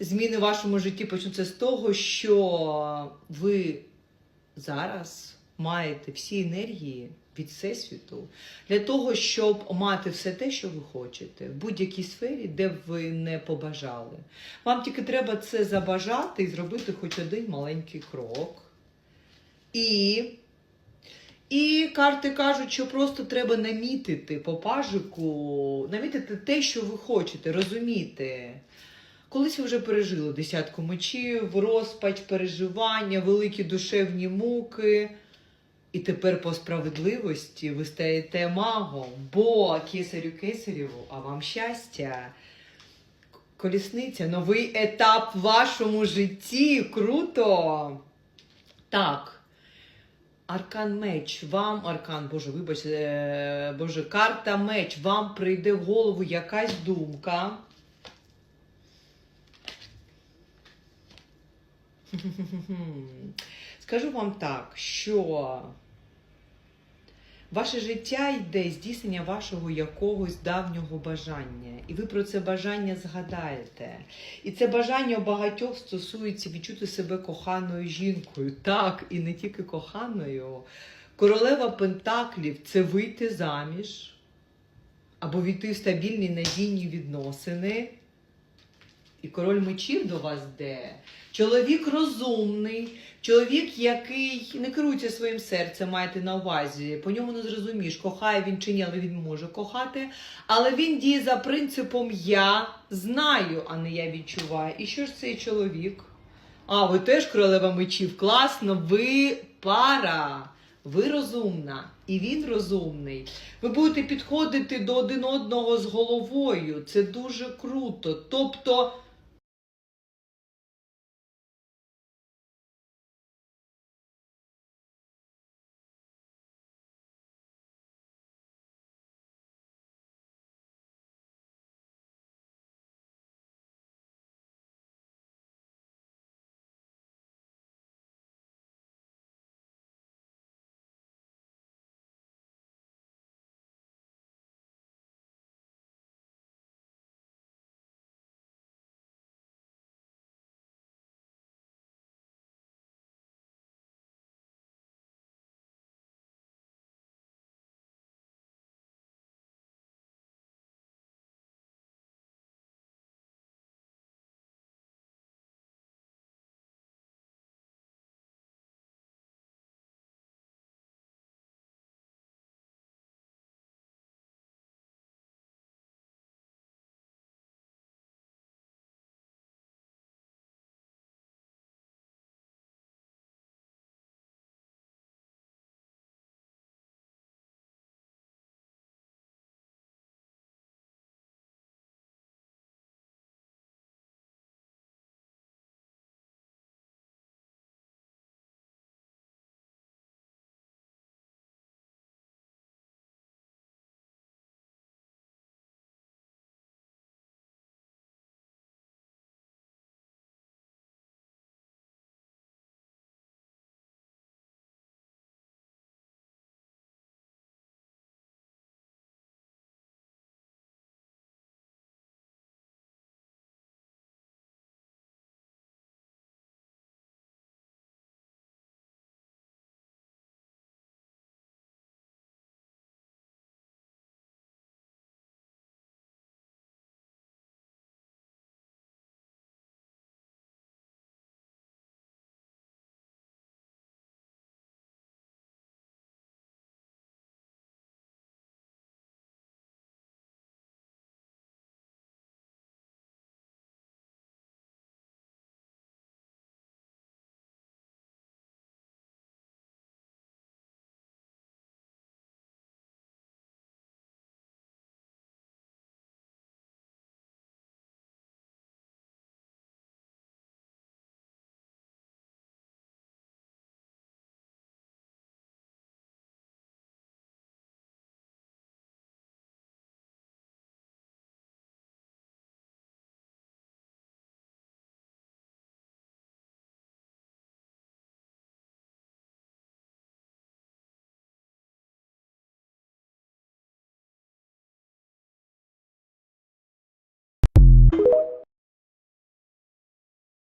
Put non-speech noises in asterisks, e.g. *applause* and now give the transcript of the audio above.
зміни в вашому житті почнуться з того, що ви зараз маєте всі енергії від Всесвіту для того, щоб мати все те, що ви хочете, в будь-якій сфері, де б ви не побажали. Вам тільки треба це забажати і зробити хоч один маленький крок. І, і карти кажуть, що просто треба намітити по пажику, намітити те, що ви хочете, розуміти. Колись ви вже пережили десятку мечів, розпач, переживання, великі душевні муки. І тепер по справедливості ви стаєте магом, бо кесарю кесарєву, а вам щастя. Колісниця, новий етап в вашому житті. Круто! Так. Аркан меч, вам, аркан, Боже, вибачте, Боже, карта меч, вам прийде в голову якась думка. *laughs* Скажу вам так, що ваше життя йде здійснення вашого якогось давнього бажання, і ви про це бажання згадаєте. І це бажання багатьох стосується відчути себе коханою жінкою. Так, і не тільки коханою. Королева Пентаклів це вийти заміж або війти в стабільні надійні відносини. І король мечів до вас йде. Чоловік розумний, чоловік, який не керується своїм серцем, маєте на увазі. По ньому не зрозумієш, кохає він чи ні, але він може кохати. Але він діє за принципом я знаю, а не я відчуваю. І що ж цей чоловік? А, ви теж королева мечів. Класно, ви пара. Ви розумна, і він розумний. Ви будете підходити до один одного з головою. Це дуже круто. Тобто